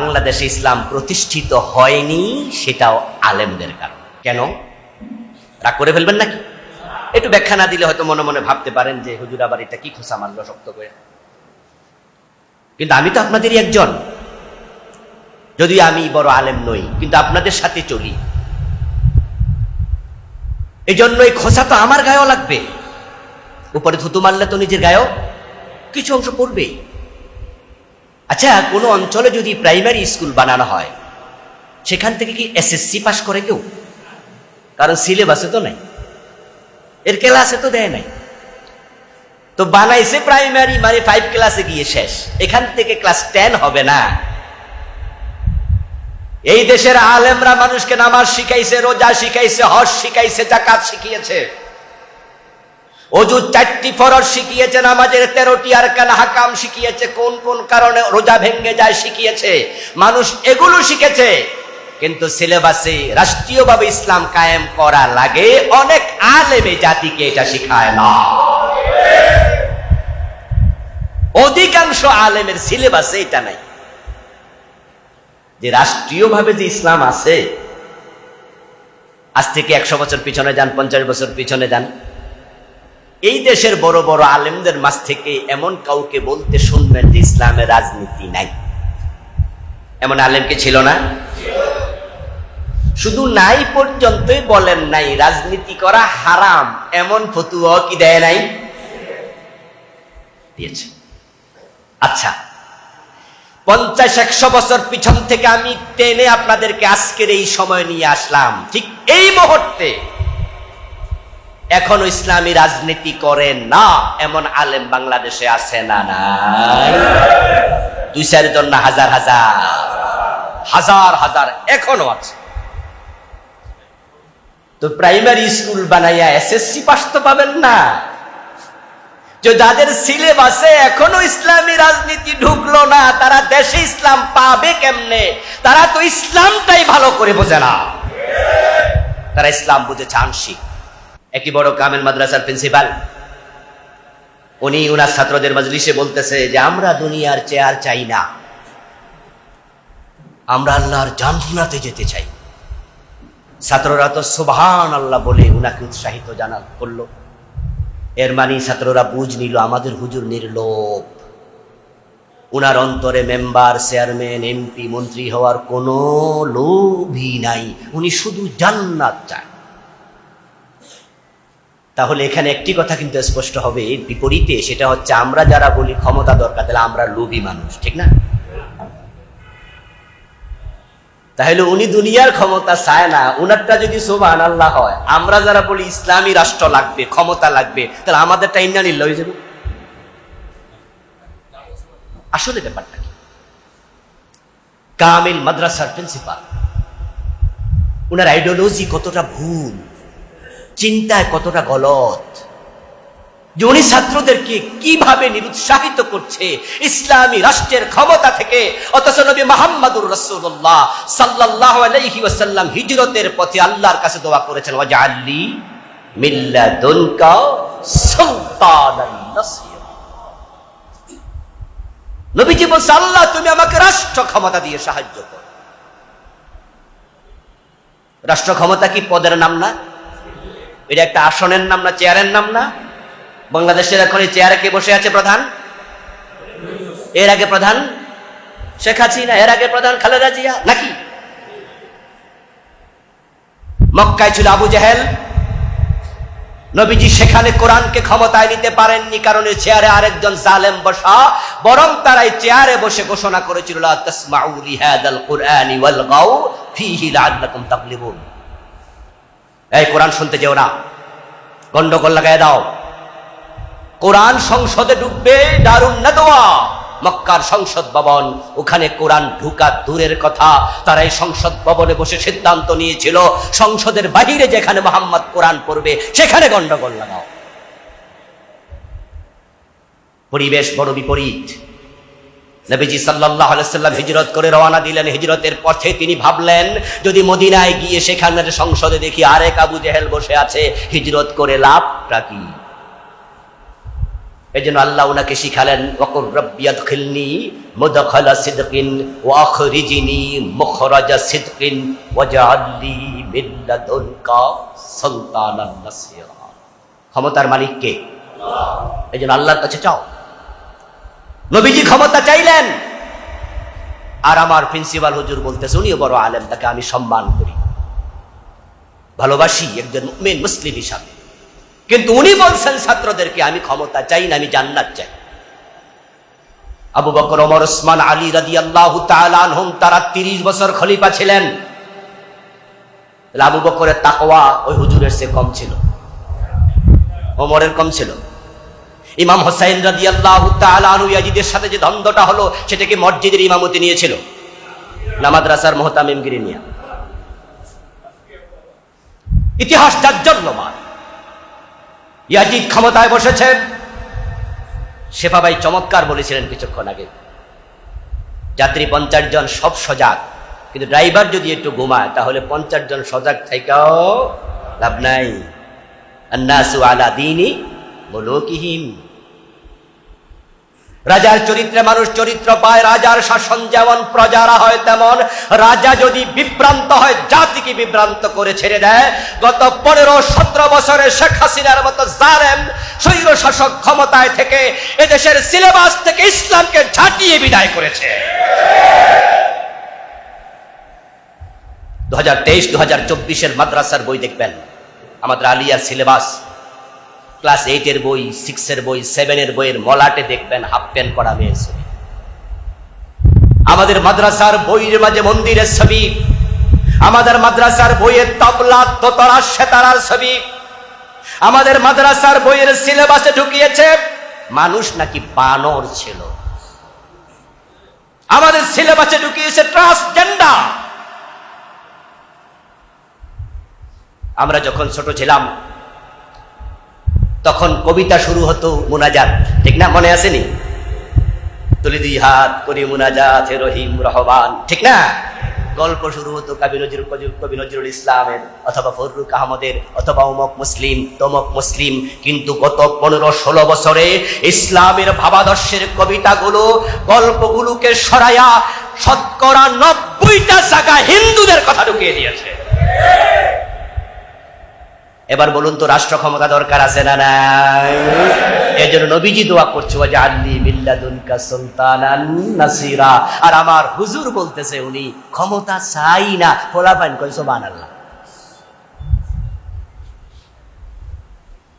বাংলাদেশে ইসলাম প্রতিষ্ঠিত হয়নি, সেটাও আলেমদের কারণ। কেন? রাগ করে ফেলবেন নাকি? একটু ব্যাখ্যা না দিলে হয়তো মনে মনে ভাবতে পারেন যে, হুজুর, আবার এটা কি খোসা মারলো শক্ত করে? কিন্তু আমি তো আপনাদেরই একজন। যদি আমি বড় আলেম নই, কিন্তু আপনাদের সাথে চলি। এই জন্য এই খোসা তো আমার গায়েও লাগবে। উপরে থুতু মারলে তো নিজের গায়েও কিছু অংশ পড়বেই। আচ্ছা কোনো অঞ্চলে যদি প্রাইমারি স্কুল বানানো হয়, সেখান থেকে কি এসএসসি পাস করে কেউ? কারণ সিলেবাসে তো নাই। এর ক্লাসে তো দেয় নাই। তো বানাইছে প্রাইমারি মানে ফাইভ ক্লাসে গিয়ে শেষ। এখান থেকে ক্লাস টেন হবে না। এই দেশের আলেমরা মানুষকে নামাজ শিখাইছে, রোজা শিখাইছে, হজ শিখাইছে জাকাত শিখিয়েছে। অজু চারটি ফরজ শিখিয়েছে, নামাজের তেরোটি আর কান হাকাম শিখিয়েছে, কোন কোন কারণে রোজা ভেঙ্গে যায় শিখিয়েছে, মানুষ এগুলো শিখেছে। কিন্তু সিলেবাসে রাষ্ট্রীয়ভাবে ইসলাম কায়েম করা লাগে, অনেক আলেমে জাতিকে এটা শিখায় না। অধিকাংশ আলেমের সিলেবাসে এটা নাই। যে রাষ্ট্রীয়ভাবে যে ইসলাম আছে, আজ থেকে একশো বছর পিছনে যান, পঞ্চাশ বছর পিছনে যান এই দেশের বড় বড় আলেমদের মাঝ থেকে এমন কাউকে বলতে শুনবেন যে ইসলামের রাজনীতি নাই। এমন আলেম কি ছিল না? শুধু নাই পর্যন্তই বলেন নাই, রাজনীতি করা হারাম, এমন ফতুয়া কি দেয় নাই? দিয়েছে। আচ্ছা পঞ্চাশ একশো বছর পিছন থেকে আমি টেনে আপনাদেরকে আজকের এই সময় নিয়ে আসলাম। ঠিক এই মুহূর্তে এখনও ইসলামী রাজনীতি করে না, এমন আলেম বাংলাদেশে আছে না নাই? দুই চারজন না, হাজার হাজার। হাজার হাজার এখনও আছে। তো প্রাইমারি স্কুল বানাইয়া এস এসএসসি পাস তো পাবেন না। যে যাদের সিলেবাসে এখনও ইসলামী রাজনীতি ঢুকলো না, তারা দেশে ইসলাম পাবে কেমনে? তারা তো ইসলামটাই ভালো করে বোঝে না। তারা ইসলাম বুঝেছে আংশিক একটি বড় কামেল মাদ্রাসার প্রিন্সিপাল। উনি উনার ছাত্রদের মজলিসে বলতেছে যে, আমরা দুনিয়ার চেয়ার চাই না। আমরা আল্লাহর জানফুনাতে যেতে চাই। ছাত্ররা তো সুবহান আল্লাহ বলে উনাকে উৎসাহিত জানা করল। এর মানে ছাত্ররা বুঝ নিল, আমাদের হুজুর নির্লোভ। উনার অন্তরে মেম্বার, চেয়ারম্যান, এমপি, মন্ত্রী হওয়ার কোনো লোভই নাই। উনি শুধু জান্নাত চান। তাহলে এখানে একটি কথা কিন্তু স্পষ্ট হবে, বিপরীতে সেটা হচ্ছে আমরা যারা বলি ক্ষমতা দরকার, তাহলে আমরা লোভী মানুষ, ঠিক না? তাহলে উনি দুনিয়ার ক্ষমতা চায় না, উনারটা যদি সোবান আল্লাহ হয়, আমরা যারা বলি ইসলামী রাষ্ট্র লাগবে, ক্ষমতা লাগবে, তাহলে আমাদেরটা ইন্ডিয়ান ইল্লা হয়ে যাবে। আসলে ব্যাপারটা কি? কামিল মাদ্রাসার প্রিন্সিপাল, উনার আইডিওলজি কতটা ভুল? চিন্তায় কতটা গলত যে উনি ছাত্রদেরকে কীভাবে নিরুৎসাহিত করছে? ইসলামী রাষ্ট্রের ক্ষমতা থেকে? অথচ নবী মোহাম্মদুর রসুল্লাহ সাল্লাহ ওয়াসাল্লাম হিজরতের পথে আল্লাহর কাছে দোয়া করেছেন ওয়াজা আল্লি সুলতানান নাসিরা। নবীজি বলছে, আল্লাহ, তুমি আমাকে রাষ্ট্র ক্ষমতা দিয়ে সাহায্য করো। রাষ্ট্র ক্ষমতা কি পদের নাম না? এটা একটা আসনের নাম না, চেয়ারের নাম না? বাংলাদেশের এখন এই চেয়ারে কে বসে আছে প্রধান? এর আগে প্রধান শেখ হাসিনা, এর আগে প্রধান খালেদা জিয়া, নাকি? মক্কায় ছিল আবু জাহেল। নবীজি সেখানে কোরআনকে ক্ষমতায় নিতে পারেননি কারণ এই চেয়ারে আরেকজন জালেম বসা, বরং তারা এই চেয়ারে বসে ঘোষণা করেছিল, লা তাসমাউ লিহাদাল কুরআনি ওয়াল গাউ ফীহি লাআল্লাকুম তাগলিবুন। এই কোরআন শুনতে যেও না। গন্ডগোল লাগাই দাও। কোরআন সংসদে ঢুকবে দারুণ না দোয়া মক্কার সংসদ ভবন, ওখানে কোরআন ঢুকা দূরের কথা। তারা এই সংসদ ভবনে বসে সিদ্ধান্ত নিয়েছিল, সংসদের বাহিরে যেখানে মোহাম্মদ কোরআন পড়বে, সেখানে গন্ডগোল লাগাও। পরিবেশ বড় বিপরীত। নবীজি সাল্লাহ আলাইসাল্লাম হিজরত করে রওনা দিলেন। হিজরতের পথে তিনি ভাবলেন, যদি মদিনায় গিয়ে সেখানের সংসদে দেখি আরেক আবু জেহেল বসে আছে, হিজরত করে লাভটা কি? এই জন্য আল্লাহ উনাকে শিখালেন ওকুর রব্বিয়াদ খিলনি মুদখালা সিদকিন ওয়াখরিজিনি মুখরাজা সিদকিন ওয়াজআললি মিল্লাদুনকা সুলতানান নাসিরা। ক্ষমতার মালিক কে? এই জন্য আল্লাহর কাছে চাও। নবীজি ক্ষমতা চাইলেন। আর আমার প্রিন্সিপাল হুজুর বলতেছে উনিও বড় আলেম, তাকে আমি সম্মান করি। ভালোবাসি একজন মেন মুসলিম হিসাবে। কিন্তু উনি বলছেন, ছাত্রদেরকে আমি ক্ষমতা চাই না, আমি জান্নাত চাই। আবু বকর, ওমর, ওসমান, আলী রাদি আল্লাহ তালানহুম তারা তিরিশ বছর খলিফা ছিলেন। আবু বকরের তাকওয়া ওই হুজুরের সে কম ছিল। ওমরের কম ছিল। ইমাম হোসাইন রাদি আল্লাহ ইয়াজিদের সাথে যে দ্বন্দ্বটা হলো সেটাকে মসজিদের ইমামতি নিয়েছিল? না মাদ্রাসার মোহতামিমগিরি নিয়ে ইতিহাস জাজ্জল্যমান ইয়াজিদ ক্ষমতায় বসেছেন শেফাবাই চমৎকার বলেছিলেন কিছুক্ষণ আগে। যাত্রী পঞ্চাশ জন সব সজাগ, কিন্তু ড্রাইভার যদি একটু ঘুমায়, তাহলে পঞ্চাশ জন সজাগ থেকেও লাভ নাই। আলা মুলুকিহিম রাজার চরিত্রে মানুষ চরিত্র পায়, রাজার শাসন যেমন প্রজারা হয় তেমন। রাজা যদি বিভ্রান্ত হয়, জাতিকে বিভ্রান্ত করে ছেড়ে দেয়। গত পনেরো, সতেরো বছরে শেখ হাসিনার মতো জালেম স্বৈর শাসক ক্ষমতায় থেকে এদেশের সিলেবাস থেকে ইসলামকে ঝাঁটিয়ে বিদায় করেছে। দু হাজার তেইশ দু হাজার চব্বিশের মাদ্রাসার বই দেখবেন। আমাদের আলিয়ার সিলেবাস। ক্লাস এইটের বই সিক্সের বই সেভেনের বইয়ের মলাটে দেখবেন হাফ প্যান্ট পরা মেয়ের ছবি। আমাদের মাদ্রাসার বইয়ের মাঝে মন্দিরের ছবি। আমাদের মাদ্রাসার বইয়ের তবলা তোতরা সেতারার ছবি। আমাদের মাদ্রাসার বইয়ের সিলেবাসে ঢুকিয়েছে, মানুষ নাকি বানর ছিল। আমাদের সিলেবাসে ঢুকিয়েছে ট্রান্সজেন্ডার আমরা যখন ছোট ছিলাম তখন কবিতা শুরু হতো মুনাজাত। ঠিক না? মনে আসেনি তুলি দুই হাত করি মুনাজাত হে রহিম রহমান। ঠিক না? গল্প শুরু হতো কবি নজরুল কবি নজরুল ইসলামের, অথবা ফররুক আহমদের, অথবা অমক মুসলিম, তমক মুসলিম। কিন্তু গত পনেরো ষোলো বছরে ইসলামের ভাবাদর্শের কবিতাগুলো, গল্পগুলোকে সরাইয়া শতকরা নব্বইটা জায়গা হিন্দুদের কথা ঢুকিয়ে দিয়েছে। এবার বলুন তো, রাষ্ট্র ক্ষমতা দরকার আছে না নাই? এজন্য জন্য নবীজি দোয়া করছে আল্লি মিল্লাদুনকা সুলতানান নাসিরা। আর আমার হুজুর বলতেছে উনি, ক্ষমতা চাই না। ফোলা পাইন কই সুবহানাল্লাহ।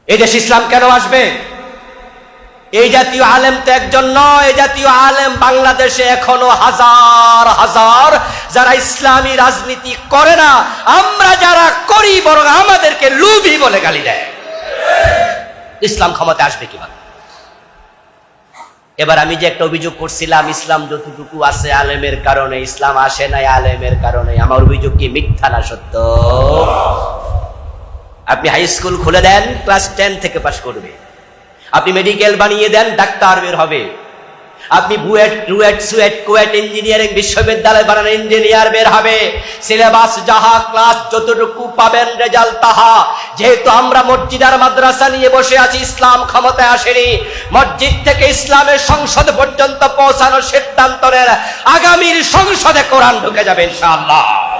এই দেশ ইসলাম কেন আসবে? এই জাতীয় আলেম তো একজন নয়, এই জাতীয় আলেম বাংলাদেশে এখনও হাজার হাজার যারা ইসলামী রাজনীতি করে না, আমরা যারা করি বরং আমাদেরকে লুভি বলে গালি দেয়। ইসলাম ক্ষমতা আসবে কীভাবে? এবার আমি যে একটা অভিযোগ করছিলাম, ইসলাম যতটুকু আছে আলেমের কারণে, ইসলাম আসে নাই আলেমের কারণে, আমার অভিযোগ কি মিথ্যা না সত্য? আপনি হাই স্কুল খুলে দেন ক্লাস টেন থেকে পাশ করবে। আপনি মেডিকেল বানিয়ে দেন, ডাক্তার বের হবে। আপনি বুয়েট, রুয়েট, সুয়েট, কুয়েট ইঞ্জিনিয়ারিং বিশ্ববিদ্যালয় বানান ইঞ্জিনিয়ার বের হবে। সিলেবাস যাহা ক্লাস যতটুকু পাবেন রেজাল্ট তাহা। যেহেতু আমরা মসজিদ আর মাদ্রাসা নিয়ে বসে আছি, ইসলাম ক্ষমতায় আসেনি। মসজিদ থেকে ইসলামের সংসদ পর্যন্ত পৌঁছানোর সিদ্ধান্ত নেন। আগামীর সংসদে কোরআন ঢুকে যাবে, ইনশাআল্লাহ।